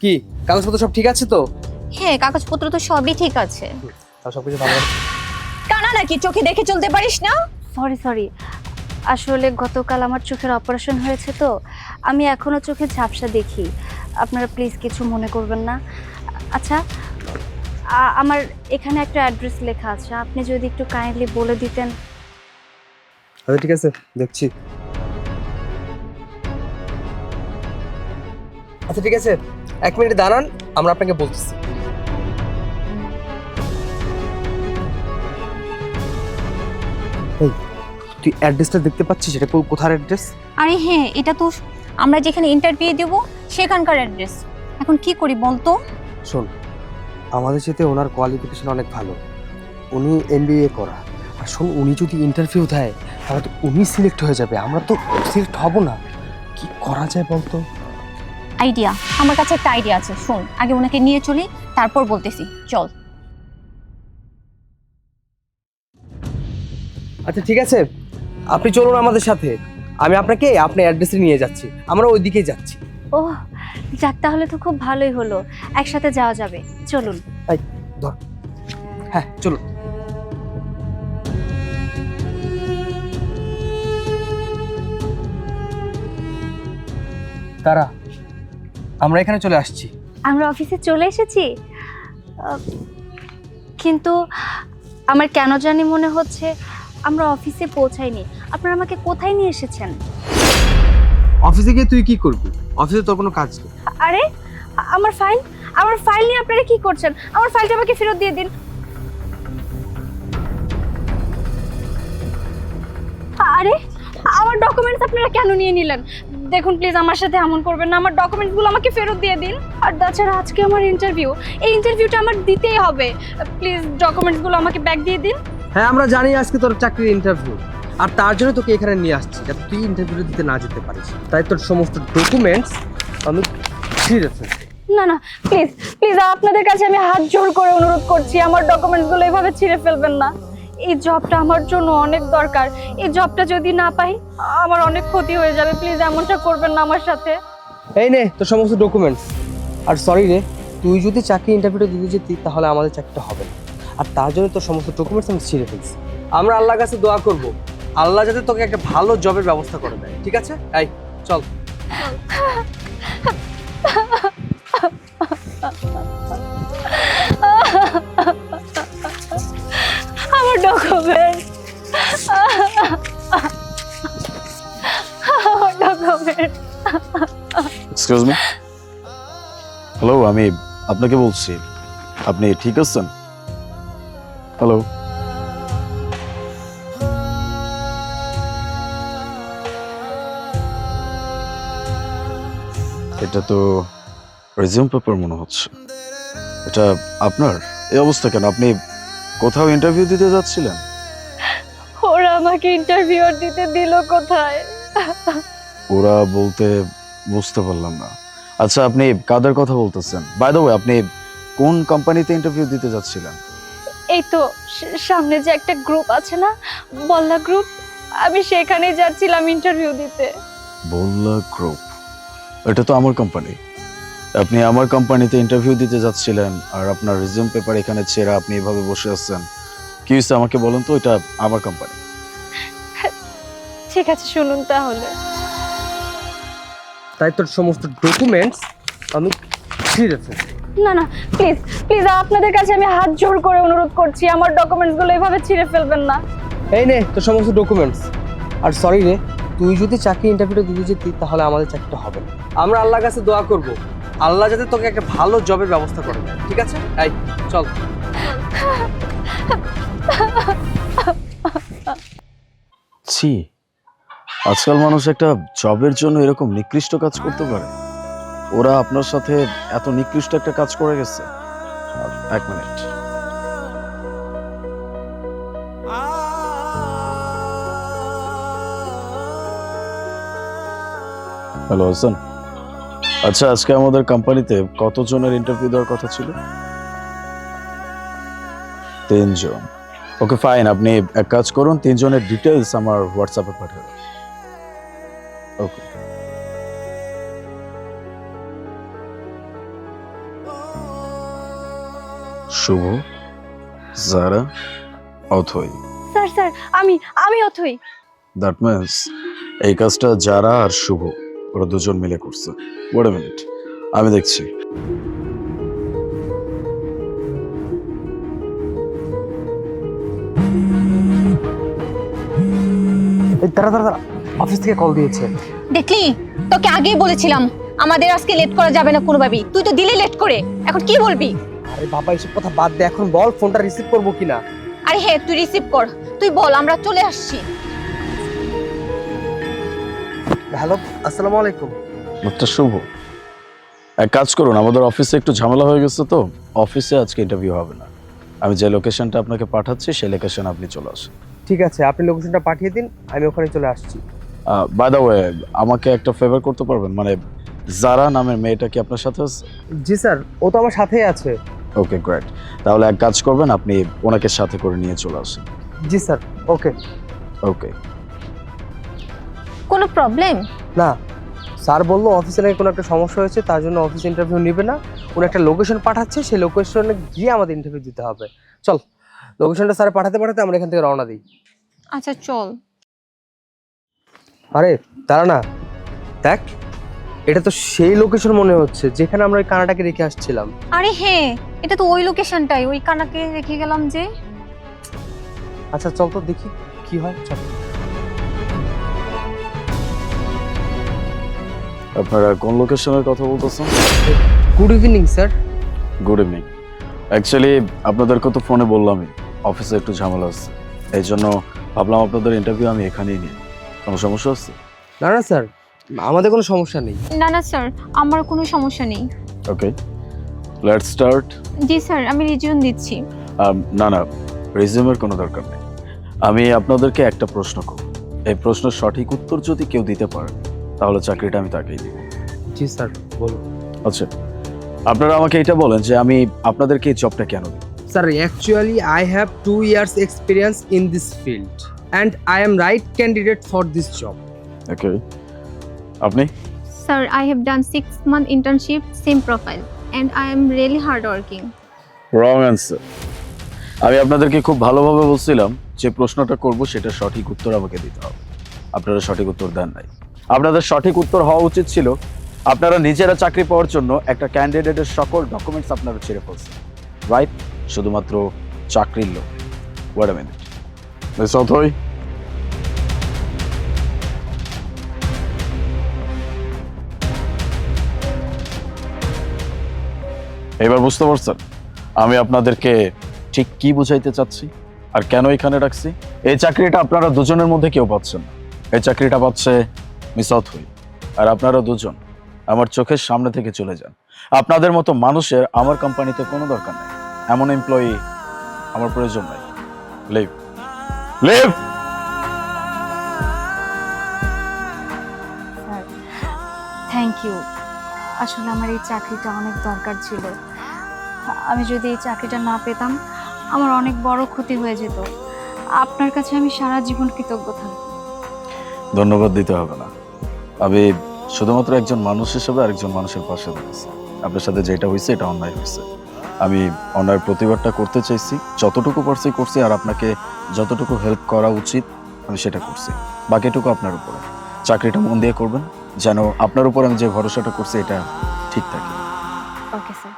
কি কাগজপত্র সব ঠিক আছে তো? হ্যাঁ কাগজপত্র তো সবই ঠিক আছে। তাও সব কিছু ভালো কানা নাকি চোখে দেখে চলতে পারিস না? সরি সরি আসলে গতকাল আমার চোখের অপারেশন হয়েছে তো। আমি এখনও চোখে ঝাপসা দেখি। আপনারা প্লিজ কিছু মনে করবেন না। আচ্ছা আ- আমার এখানে একটা অ্যাড্রেস লেখা আছে। আপনি যদি একটু কাইন্ডলি বলে দিতেন। আচ্ছা ঠিক আছে দেখছি। আচ্ছা ঠিক আছে। এক মিনিট দাঁড়ান আমরা আপনাকে বলতেছি। এই তুই অ্যাড্রেসটা দেখতে পাচ্ছিস? এটা কো- কোথার অ্যাড্রেস আরে হ্যাঁ এটা তো আমরা যেখানে ইন্টারভিউ দেব সেখানকার অ্যাড্রেস এখন কি করি বলতো শোন আমাদের সাথে ওনার কোয়ালিফিকেশন অনেক ভালো। উনি এমবিএ করা। আর শোন উনি যদি ইন্টারভিউ দেয় তাহলে তো উনি সিলেক্ট হয়ে যাবে। আমরা তো সিলেক্ট হব না। কি করা যায় বলতো আইডিয়া আমার কাছে একটা আইডিয়া আছে শোন আগে ওনাকে নিয়ে চলি তারপর বলতেছি চল। আচ্ছা ঠিক আছে আপনি চলুন আমাদের সাথে আমি আপনাকে আপনার অ্যাড্রেসে নিয়ে যাচ্ছি আমরা ওই দিকেই যাচ্ছি। ও যাক তাহলে তো খুব ভালোই হলো একসাথে যাওয়া যাবে চলুন। হ্যাঁ চলুন। তারা আমরা এখানে চলে আসছি। আমরা অফিসে চলে এসেছি? কিন্তু আমার কেন জানি মনে হচ্ছে আমরা অফিসে পৌঁছাইনি। আপনারা আমাকে কোথায় নিয়ে এসেছেন? অফিসে গিয়ে তুই কি করবি? অফিসে তোর কোনো কাজ নেই। আরে আমার ফাইল? আমার ফাইল নিয়ে আপনারা কি করছেন? আমার ফাইলটা আমাকে ফেরত দিয়ে দিন। আরে আমার ডকুমেন্টস আপনারা কেন নিয়ে নিলেন? দেখুন প্লিজ আমার সাথে এমন করবেন না। আমার ডকুমেন্টসগুলো আমাকে ফেরত দিয়ে দিন। আর তাছাড়া আজকে আমার ইন্টারভিউ এই ইন্টারভিউটা আমার দিতেই হবে। প্লিজ ডকুমেন্টসগুলো আমাকে ব্যাক দিয়ে দিন। হ্যাঁ আমরা জানি আজকে তোর চাকরির ইন্টারভিউ আর তার জন্য তোকে এখানে নিয়ে আসছি যাতে তুই ইন্টারভিউ দিতে না যেতে পারিস। তাই তোর সমস্ত ডকুমেন্টস আমি ছিঁড়ে ফেলছি না না প্লিজ প্লিজ আপনাদের কাছে আমি হাত জোর করে অনুরোধ করছি। আমার ডকুমেন্টসগুলো এভাবে ছিঁড়ে ফেলবেন না। এই জবটা আমার জন্য অনেক দরকার। এই জবটা যদি না পাই আমার অনেক ক্ষতি হয়ে যাবে। প্লিজ এমনটা করবেন না আমার সাথে। এই নে তোর সমস্ত ডকুমেন্টস আর সরি রে তুই যদি চাকরি ইন্টারভিউটা দিতে যেতি তাহলে আমাদের চাকরিটা হবে না। আর তার জন্য তোর সমস্ত ডকুমেন্টস আমি ছিঁড়ে ফেলছি। আমরা আল্লাহর কাছে দোয়া করব। আল্লাহ যাতে তোকে একটা ভালো জবের ব্যবস্থা করে দেয়। ঠিক আছে? এই চল। হ্যালো আমি আপনাকে বলছি। আপনি ঠিক আছেন? হ্যালো এটা তো রেজিউম পেপার মনে হচ্ছে। এটা আপনার? এই অবস্থা কেন? আপনি কোথাও ইন্টারভিউ দিতে যাচ্ছিলেন? আমাকে ইন্টারভিউ দিতে দিল কোথায়? ওরা বলতে বুঝতে পারলাম না। আচ্ছা আপনি কাদের কথা বলতেছেন? বাই দ্য ওয়ে আপনি কোন কোম্পানিতে ইন্টারভিউ দিতে যাচ্ছিলেন? এই তো সামনে যে একটা গ্রুপ আছে না বল্লা গ্রুপ আমি সেখানে যাচ্ছিলাম ইন্টারভিউ দিতে। বললা গ্রুপ এটা তো আমার কোম্পানি আপনি আমার কোম্পানিতে ইন্টারভিউ দিতে যাচ্ছিলেন আর আপনার রিজিউম পেপার এখানে ছেড়ে আপনি এভাবে বসে আছেন। কি হয়েছে আমাকে বলুন তো? এটা আমার কোম্পানি ঠিক আছে শুনুন তাহলে। তাই তোর সমস্ত ডকুমেন্টস আমি ছিঁড়ে ফেলছি না না প্লিজ প্লিজ আপনাদের কাছে আমি হাত জোর করে অনুরোধ করছি আমার ডকুমেন্টসগুলো এভাবে ছিঁড়ে ফেলবেন না। এই নে তোর সমস্ত ডকুমেন্টস আর সরি রে তুই যদি চাকরি ইন্টারভিউটা দিতে যেতি তাহলে আমাদের চাকরিটা হবে না। আমরা আল্লাহর কাছে দোয়া করব। আল্লাহ যাতে তোকে একটা ভালো জবের ব্যবস্থা করে দেয় ঠিক আছে? এই চল। ছি। আজকাল মানুষ একটা জবের জন্য এরকম নিকৃষ্ট কাজ করতে পারে। ওরা আপনার সাথে এত নিকৃষ্ট একটা কাজ করে গেছে। এক মিনিট। হ্যালো, হাসান। আচ্ছা আজকে আমাদের কোম্পানিতে কতজনের ইন্টারভিউ দেওয়ার কথা ছিল? তিনজন। ওকে ফাইন আপনি এক কাজ করুন, তিনজনের ডিটেলস আমার হোয়াটসঅ্যাপে পাঠাবেন ওকে শুভ জারা অথই। স্যার স্যার আমি আমি অথই। দ্যাট মিনস এই কাজটা যারা আর শুভ ওরা দুজন মিলে করছে। ওয়াট মিনিট আমি দেখছি। এই দাঁড়া দাঁড়া দাঁড়া। অফিস থেকে কল দিয়েছে। দেখলি? তোকে আগেই বলেছিলাম আমাদের আজকে লেট করা যাবে না কোনোভাবেই। তুই তো দিলে লেট করে। এখন কি বলবি? আরে বাবা এসব কথা বাদ দে এখন বল ফোনটা রিসিভ করব কিনা। আরে হ্যাঁ তুই রিসিভ কর। তুই বল আমরা চলে আসছি। হ্যালো আসসালামু আলাইকুম। লোকটা শুভ। এক কাজ করুন আমাদের অফিসে একটু ঝামেলা হয়ে গেছে তো। অফিসে আজকে ইন্টারভিউ হবে না। আমি যে লোকেশনটা আপনাকে পাঠাচ্ছি সেই লোকেশন আপনি চলে আসুন। ঠিক আছে আপনি লোকেশনটা পাঠিয়ে দিন আমি ওখানে চলে আসছি। বাই দ্য ওয়ে আমাকে একটা ফেভার করতে পারবেন? মানে জারা নামের মেয়েটা কি আপনার সাথে আছে? জি স্যার ও তো আমার সাথেই আছে। ওকে গ্রেট তাহলে এক কাজ করবেন আপনি ওনাকে সাথে করে নিয়ে চলে আসেন। জি স্যার ওকে ওকে কোনো প্রবলেম না স্যার বলল অফিসে নাকি কোনো একটা সমস্যা হয়েছে তার জন্য অফিস ইন্টারভিউ নেবে না। উনি একটা লোকেশন পাঠাচ্ছে সেই লোকেশনে গিয়ে আমাদের ইন্টারভিউ দিতে হবে। চল লোকেশনটা স্যার পাঠাতে পাঠাতে আমরা এখান থেকে রওনা দিই। আচ্ছা চল। আরে দাঁড়া না। দেখ এটা তো সেই লোকেশন মনে হচ্ছে যেখানে আমরা ওই কানাটাকে রেখে আসছিলাম। আরে হ্যাঁ এটা তো ওই লোকেশনটাই ওই কানাকে রেখে গেলাম যে। আচ্ছা চল তো দেখি কি হয় চল। আপনারা কোন লোকেশনের কথা বলতেছেন? Good evening sir good evening actually আপনাদেরকে তো ফোনে বললামই অফিসে একটু ঝামেলা আছে এই জন্য ভাবলাম আপনাদের ইন্টারভিউ আমি এখানেই নিই। কোনো সমস্যা আছে না না স্যার আমাদের কোনো সমস্যা নেই। না না স্যার আমার কোনো সমস্যা নেই। Okay let's start ji sir আমি রিজিউন দিচ্ছি। না না রেজিউমের কোনো দরকার নেই। আমি আপনাদেরকে একটা প্রশ্ন করব। এই প্রশ্নের সঠিক উত্তর যদি কেউ দিতে পারে তাহলে চাকরিটা আমি তাকেই দিব। জি স্যার বলুন। আচ্ছা আপনারা আমাকে এটা বলেন যে আমি আপনাদেরকে এই জবটা কেন দিই sir actually I have two years experience in this field and I am right candidate for this job okay আপনি sir I have done six month internship same profile and I am really hard working wrong answer আমি আপনাদেরকে খুব ভালোভাবে বলছিলাম যে প্রশ্নটা করব সেটা সঠিক উত্তর আমাকে দিতে হবে। আপনারা সঠিক উত্তর দেন নাই। আপনাদের সঠিক উত্তর হওয়া উচিত ছিল আপনারা নিজেরা চাকরি পাওয়ার জন্য একটা ক্যান্ডিডেটের সকল ডকুমেন্টস আপনারা ছেড়ে ফেলছেন। রাইট শুধুমাত্র চাকরির লোক। Wait a minute miss Athoi এবার বুঝতে পারছেন আমি আপনাদেরকে ঠিক কি বুঝাইতে চাচ্ছি আর কেন এখানে রাখছি এই চাকরিটা আপনারা দুজনের মধ্যে কেউ পাচ্ছেন না। এই চাকরিটা পাচ্ছে মিস অথই আর আপনারা দুজন আমার চোখের সামনে থেকে চলে যান। আপনাদের মতো মানুষের আমার কোম্পানিতে কোনো দরকার নেই। এমন এমপ্লয়ি আমার প্রয়োজন নাই। লিভ লিভ থ্যাংক ইউ আসলে আমার এই চাকরিটা অনেক দরকার ছিল। আমি যদি এই চাকরিটা না পেতাম আমার অনেক বড় ক্ষতি হয়ে যেত। আপনার কাছে আমি সারা জীবন কৃতজ্ঞ থাকব ধন্যবাদ দিতে হবে না। আমি শুধুমাত্র একজন মানুষ হিসেবে আরেকজন মানুষের পাশে দাঁড়িয়েছি আপনার সাথে যেটা হয়েছে এটা অন্যায় হয়েছে। আমি অনার প্রতিবাদটা করতে চাইছি। যতটুকু পারছি করছি, আর আপনাকে যতটুকু হেল্প করা উচিত, আমি সেটা করছি। বাকিটুকু আপনার উপরে। চাকরিটা মন দিয়ে করবেন, যেন আপনার উপর আমি যে ভরসাটা করছি, এটা ঠিক থাকে। Okay sir